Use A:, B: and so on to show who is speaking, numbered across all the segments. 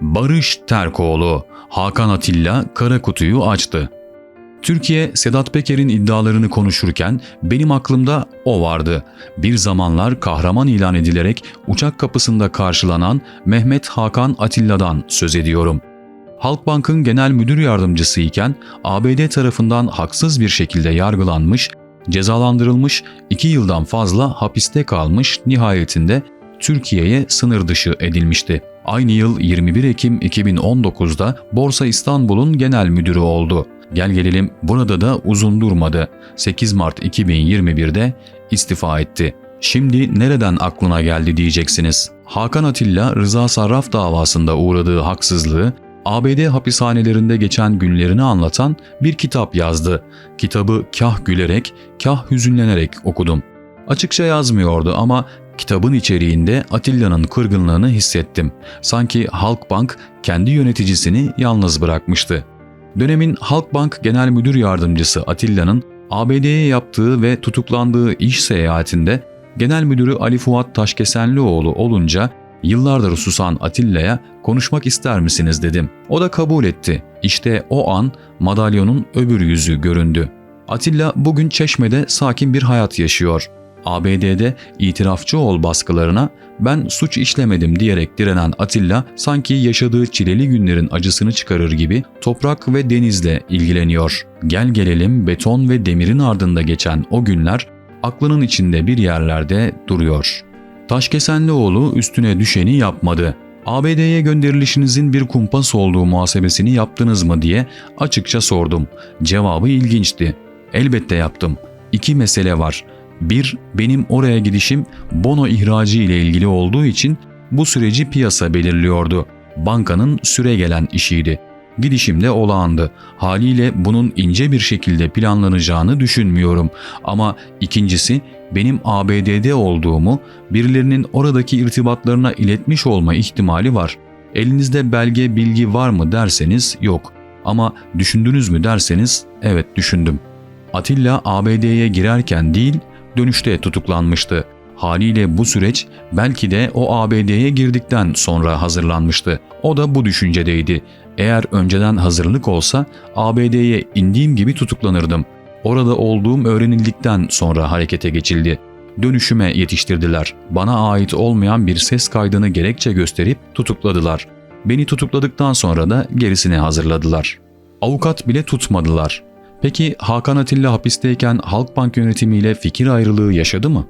A: Barış Terkoğlu, Hakan Atilla kara kutuyu açtı. Türkiye, Sedat Peker'in iddialarını konuşurken benim aklımda o vardı. Bir zamanlar kahraman ilan edilerek uçak kapısında karşılanan Mehmet Hakan Atilla'dan söz ediyorum. Halkbank'ın genel müdür yardımcısı iken ABD tarafından haksız bir şekilde yargılanmış, cezalandırılmış, 2 yıldan fazla hapiste kalmış nihayetinde Türkiye'ye sınır dışı edilmişti. Aynı yıl 21 Ekim 2019'da Borsa İstanbul'un genel müdürü oldu. Gel gelelim burada da uzun durmadı. 8 Mart 2021'de istifa etti. Şimdi nereden aklına geldi diyeceksiniz. Hakan Atilla Rıza Sarraf davasında uğradığı haksızlığı ABD hapishanelerinde geçen günlerini anlatan bir kitap yazdı. Kitabı kah gülerek, kah hüzünlenerek okudum. Açıkça yazmıyordu ama kitabın içeriğinde Atilla'nın kırgınlığını hissettim. Sanki Halkbank kendi yöneticisini yalnız bırakmıştı. Dönemin Halkbank Genel Müdür Yardımcısı Atilla'nın ABD'ye yaptığı ve tutuklandığı iş seyahatinde Genel Müdürü Ali Fuat Taşkesenlioğlu olunca yıllardır susan Atilla'ya konuşmak ister misiniz dedim. O da kabul etti. İşte o an madalyonun öbür yüzü göründü. Atilla bugün Çeşme'de sakin bir hayat yaşıyor. ABD'de itirafçı ol baskılarına ben suç işlemedim diyerek direnen Atilla sanki yaşadığı çileli günlerin acısını çıkarır gibi toprak ve denizle ilgileniyor. Gel gelelim beton ve demirin ardında geçen o günler aklının içinde bir yerlerde duruyor. Taşkesenlioğlu üstüne düşeni yapmadı. ABD'ye gönderilişinizin bir kumpas olduğu muhasebesini yaptınız mı diye açıkça sordum. Cevabı ilginçti. Elbette yaptım. İki mesele var. Bir, benim oraya gidişim bono ihracı ile ilgili olduğu için bu süreci piyasa belirliyordu. Bankanın süre gelen işiydi. Gidişim de olağandı. Haliyle bunun ince bir şekilde planlanacağını düşünmüyorum. Ama ikincisi benim ABD'de olduğumu birilerinin oradaki irtibatlarına iletmiş olma ihtimali var. Elinizde belge bilgi var mı derseniz yok. Ama düşündünüz mü derseniz evet düşündüm. Atilla ABD'ye girerken değil dönüşte tutuklanmıştı. Haliyle bu süreç belki de o ABD'ye girdikten sonra hazırlanmıştı. O da bu düşüncedeydi. Eğer önceden hazırlık olsa ABD'ye indiğim gibi tutuklanırdım. Orada olduğum öğrenildikten sonra harekete geçildi. Dönüşüme yetiştirdiler. Bana ait olmayan bir ses kaydını gerekçe gösterip tutukladılar. Beni tutukladıktan sonra da gerisini hazırladılar. Avukat bile tutmadılar. Peki Hakan Atilla hapisteyken Halkbank yönetimiyle fikir ayrılığı yaşadı mı?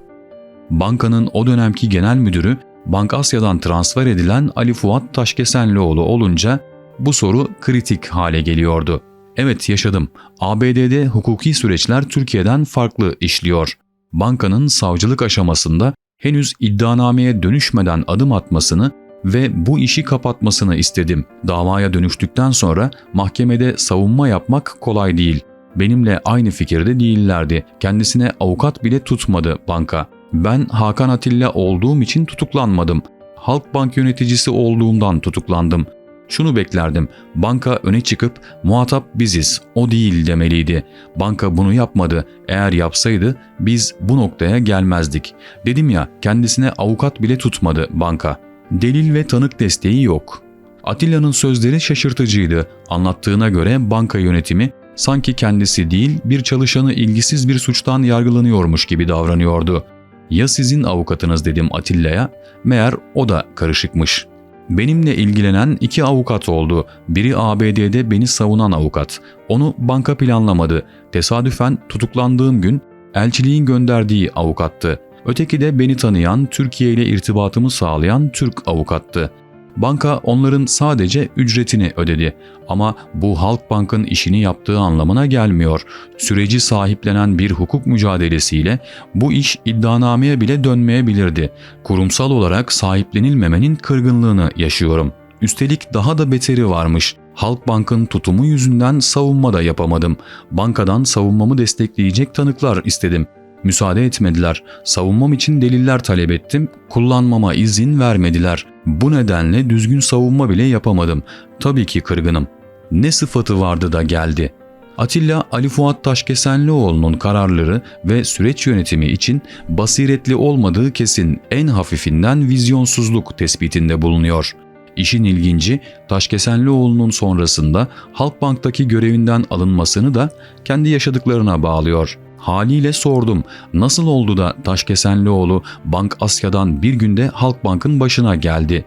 A: Bankanın o dönemki genel müdürü Bank Asya'dan transfer edilen Ali Fuat Taşkesenlioğlu olunca bu soru kritik hale geliyordu. Evet yaşadım. ABD'de hukuki süreçler Türkiye'den farklı işliyor. Bankanın savcılık aşamasında henüz iddianameye dönüşmeden adım atmasını ve bu işi kapatmasını istedim. Davaya dönüştükten sonra mahkemede savunma yapmak kolay değil. Benimle aynı fikirde değillerdi. Kendisine avukat bile tutmadı banka. Ben Hakan Atilla olduğum için tutuklanmadım. Halkbank yöneticisi olduğumdan tutuklandım. Şunu beklerdim. Banka öne çıkıp muhatap biziz, o değil demeliydi. Banka bunu yapmadı. Eğer yapsaydı biz bu noktaya gelmezdik. Dedim ya kendisine avukat bile tutmadı banka. Delil ve tanık desteği yok. Atilla'nın sözleri şaşırtıcıydı. Anlattığına göre banka yönetimi sanki kendisi değil bir çalışanı ilgisiz bir suçtan yargılanıyormuş gibi davranıyordu. Ya sizin avukatınız dedim Atilla'ya, meğer o da karışıkmış. Benimle ilgilenen iki avukat oldu. Biri ABD'de beni savunan avukat. Onu banka planlamadı. Tesadüfen tutuklandığım gün elçiliğin gönderdiği avukattı. Öteki de beni tanıyan, Türkiye ile irtibatımı sağlayan Türk avukattı. Banka onların sadece ücretini ödedi ama bu Halkbank'ın işini yaptığı anlamına gelmiyor. Süreci sahiplenen bir hukuk mücadelesiyle bu iş iddianameye bile dönmeyebilirdi. Kurumsal olarak sahiplenilmemenin kırgınlığını yaşıyorum. Üstelik daha da beteri varmış. Halkbank'ın tutumu yüzünden savunma da yapamadım. Bankadan savunmamı destekleyecek tanıklar istedim. Müsaade etmediler. Savunmam için deliller talep ettim. Kullanmama izin vermediler. Bu nedenle düzgün savunma bile yapamadım. Tabii ki kırgınım. Ne sıfatı vardı da geldi? Atilla Ali Fuat Taşkesenlioğlu'nun kararları ve süreç yönetimi için basiretli olmadığı kesin en hafifinden vizyonsuzluk tespitinde bulunuyor. İşin ilginci Taşkesenlioğlu'nun sonrasında Halkbank'taki görevinden alınmasını da kendi yaşadıklarına bağlıyor. Haliyle sordum nasıl oldu da Taşkesenlioğlu Bank Asya'dan bir günde Halkbank'ın başına geldi?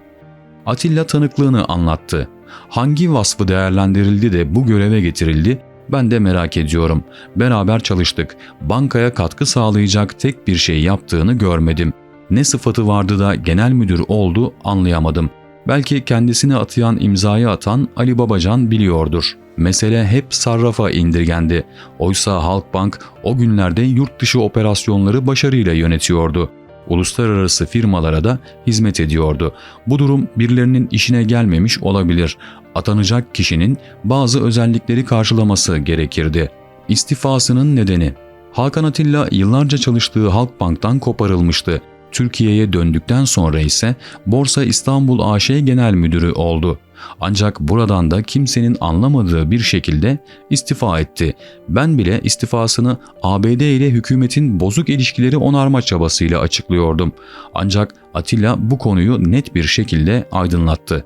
A: Atilla tanıklığını anlattı. Hangi vasfı değerlendirildi de bu göreve getirildi? Ben de merak ediyorum. Beraber çalıştık. Bankaya katkı sağlayacak tek bir şey yaptığını görmedim. Ne sıfatı vardı da genel müdür oldu anlayamadım. Belki kendisini atayan imzayı atan Ali Babacan biliyordur. Mesele hep sarrafa indirgendi. Oysa Halkbank o günlerde yurt dışı operasyonları başarıyla yönetiyordu. Uluslararası firmalara da hizmet ediyordu. Bu durum birilerinin işine gelmemiş olabilir. Atanacak kişinin bazı özellikleri karşılaması gerekirdi. İstifasının nedeni Hakan Atilla yıllarca çalıştığı Halkbank'tan koparılmıştı. Türkiye'ye döndükten sonra ise Borsa İstanbul AŞ Genel Müdürü oldu. Ancak buradan da kimsenin anlamadığı bir şekilde istifa etti. Ben bile istifasını ABD ile hükümetin bozuk ilişkileri onarma çabasıyla açıklıyordum. Ancak Atilla bu konuyu net bir şekilde aydınlattı.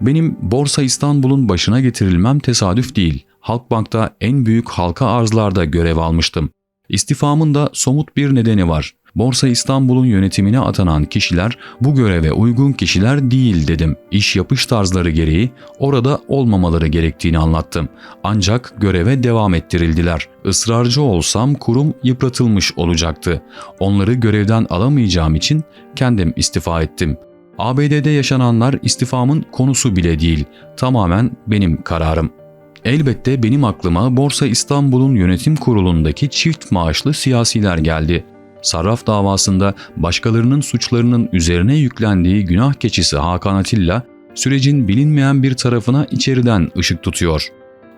A: Benim Borsa İstanbul'un başına getirilmem tesadüf değil. Halkbank'ta en büyük halka arzlarda görev almıştım. İstifamın da somut bir nedeni var. Borsa İstanbul'un yönetimine atanan kişiler bu göreve uygun kişiler değil dedim. İş yapış tarzları gereği orada olmamaları gerektiğini anlattım. Ancak göreve devam ettirildiler. Israrcı olsam kurum yıpratılmış olacaktı. Onları görevden alamayacağım için kendim istifa ettim. ABD'de yaşananlar istifamın konusu bile değil. Tamamen benim kararım. Elbette benim aklıma Borsa İstanbul'un yönetim kurulundaki çift maaşlı siyasiler geldi. Sarraf davasında başkalarının suçlarının üzerine yüklendiği günah keçisi Hakan Atilla, sürecin bilinmeyen bir tarafına içeriden ışık tutuyor.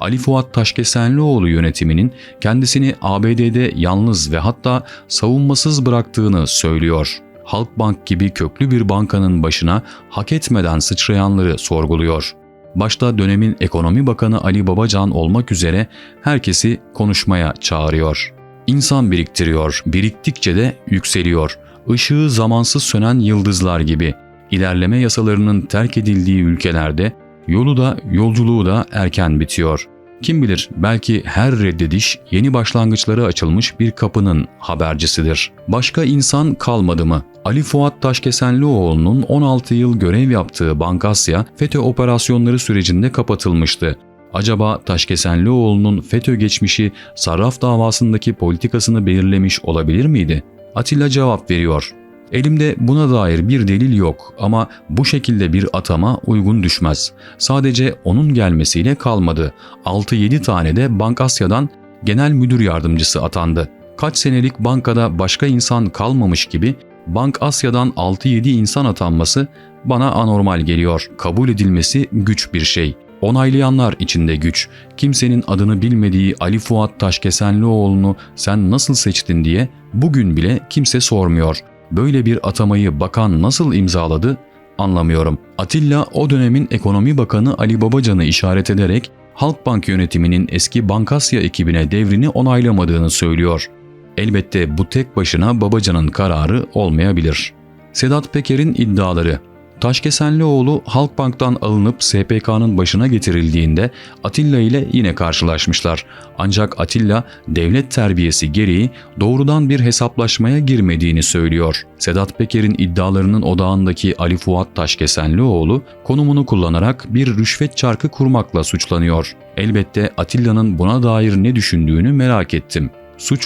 A: Ali Fuat Taşkesenlioğlu yönetiminin kendisini ABD'de yalnız ve hatta savunmasız bıraktığını söylüyor. Halkbank gibi köklü bir bankanın başına hak etmeden sıçrayanları sorguluyor. Başta dönemin ekonomi bakanı Ali Babacan olmak üzere herkesi konuşmaya çağırıyor. İnsan biriktiriyor, biriktikçe de yükseliyor. Işığı zamansız sönen yıldızlar gibi. İlerleme yasalarının terk edildiği ülkelerde yolu da yolculuğu da erken bitiyor. Kim bilir belki her reddediş yeni başlangıçları açılmış bir kapının habercisidir. Başka insan kalmadı mı? Ali Fuat Taşkesenlioğlu'nun 16 yıl görev yaptığı Bankasya FETÖ operasyonları sürecinde kapatılmıştı. Acaba Taşkesenlioğlu'nun FETÖ geçmişi sarraf davasındaki politikasını belirlemiş olabilir miydi? Atilla cevap veriyor. Elimde buna dair bir delil yok ama bu şekilde bir atama uygun düşmez. Sadece onun gelmesiyle kalmadı. 6-7 tane de Bankasya'dan genel müdür yardımcısı atandı. Kaç senelik bankada başka insan kalmamış gibi Bank Asya'dan 6-7 insan atanması bana anormal geliyor. Kabul edilmesi güç bir şey. Onaylayanlar içinde güç. Kimsenin adını bilmediği Ali Fuat Taşkesenlioğlu'nu sen nasıl seçtin diye bugün bile kimse sormuyor. Böyle bir atamayı bakan nasıl imzaladı anlamıyorum. Atilla o dönemin ekonomi bakanı Ali Babacan'ı işaret ederek Halkbank yönetiminin eski Bankasya ekibine devrini onaylamadığını söylüyor. Elbette bu tek başına Babacan'ın kararı olmayabilir. Sedat Peker'in iddiaları Taşkesenlioğlu Halkbank'tan alınıp SPK'nın başına getirildiğinde Atilla ile yine karşılaşmışlar. Ancak Atilla devlet terbiyesi gereği doğrudan bir hesaplaşmaya girmediğini söylüyor. Sedat Peker'in iddialarının odağındaki Ali Fuat Taşkesenlioğlu konumunu kullanarak bir rüşvet çarkı kurmakla suçlanıyor. Elbette Atilla'nın buna dair ne düşündüğünü merak ettim. Suç